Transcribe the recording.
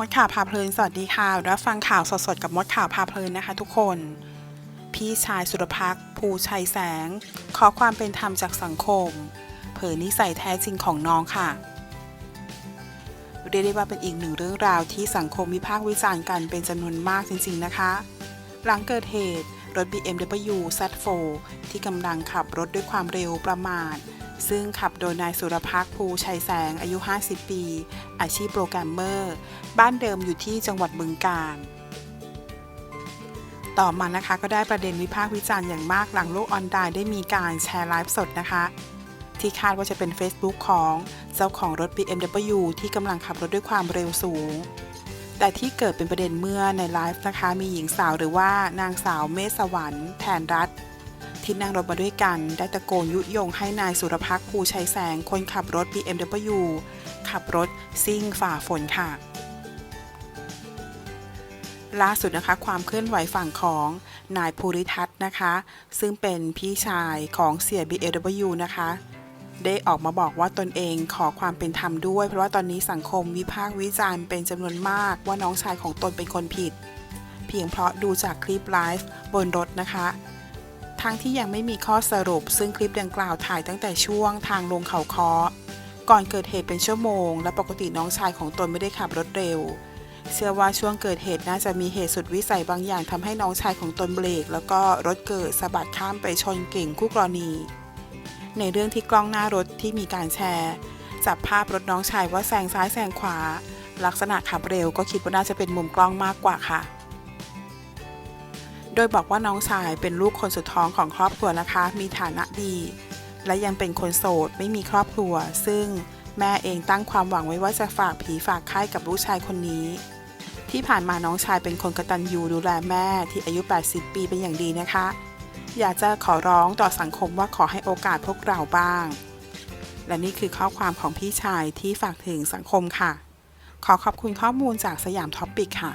มดข่าวพาเพลิน สวัสดีค่ะ รับฟังข่าวสดๆ กับมดข่าวพาเพลินนะคะทุกคน พี่ชายสุรพักษ์ภูชัยแสง ขอความเป็นธรรมจากสังคม เผยนิสัยแท้จริงของน้องค่ะ เรียกได้ว่าเป็นอีกหนึ่งเรื่องราวที่สังคมวิพากษ์วิจารณ์กันเป็นจำนวนมากจริงๆนะคะ หลังเกิดเหตุรถ BMW Z4 ที่กำลังขับรถด้วยความเร็วประมาท ซึ่งขับโดยนายสุรพักษ์ภูชัยแสงอายุ 50 ปี อาชีพโปรแกรมเมอร์ บ้านเดิมอยู่ที่จังหวัดบึงกาฬต่อมานะคะก็ได้ประเด็นวิพากษ์วิจารณ์อย่างมากหลังโลกออนไลน์ได้มีการแชร์ไลฟ์สดนะคะ ที่คาดว่าจะเป็น Facebook ของเจ้าของรถ BMW ที่กำลังขับรถด้วยความเร็วสูง แต่ที่เกิดเป็นประเด็นเมื่อในไลฟ์นะคะ มีหญิงสาวหรือว่านางสาวเมษสวรรค์แทนรัฐ ที่นั่งรถมาด้วยกัน ได้ตะโกนยุยงให้นายสุรพักษ์ภูชัยแสง คนขับรถ BMW ขับรถซิ่งฝ่าฝนค่ะ ล่าสุดนะคะความเคลื่อนไหวฝั่งของนายภูริทัศน์นะคะ ซึ่งเป็นพี่ชายของเสีย BMW นะคะได้ออกมาบอกว่าตนเองขอความเป็นธรรมด้วย เพราะว่าตอนนี้สังคมวิพากษ์วิจารณ์เป็นจำนวนมากว่าน้องชายของตนเป็นคนผิด เพียงเพราะดูจากคลิปไลฟ์บนรถนะคะ ทั้งที่ยังไม่มีข้อสรุป ซึ่งคลิปดังกล่าวถ่ายตั้งแต่ช่วงทางลงเขาคอก่อนเกิดเหตุเป็นชั่วโมง และปกติน้องชายของตนไม่ได้ขับรถเร็ว เชื่อว่าช่วงเกิดเหตุน่าจะมีเหตุสุดวิสัยบางอย่างทำให้น้องชายของตนเบรก แล้วก็รถเกิดสะบัดข้ามไปชนเก่งคู่กรณี ในเรื่องที่กล้องหน้ารถที่มีการแชร์ จับภาพรถน้องชายว่าแซงซ้ายแซงขวา ลักษณะขับเร็วก็คิดว่าน่าจะเป็นมุมกล้องมากกว่าค่ะ โดยบอกว่าน้องชายเป็นลูกคนสุดท้องของครอบครัวนะคะ มีฐานะดี และยังเป็นคนโสดไม่มีครอบครัว ซึ่งแม่เองตั้งความหวังไว้ว่าจะฝากผีฝากไข้กับลูกชายคนนี้ ที่ผ่านมาน้องชายเป็นคนกระตัญญูดูแลแม่ที่อายุ 80 ปีเป็นอย่างดีนะคะ อยากจะขอร้องต่อสังคมว่าขอให้โอกาสพวกเราบ้าง และนี่คือข้อความของพี่ชายที่ฝากถึงสังคมค่ะ ขอขอบคุณข้อมูลจากสยามท็อปปิกค่ะ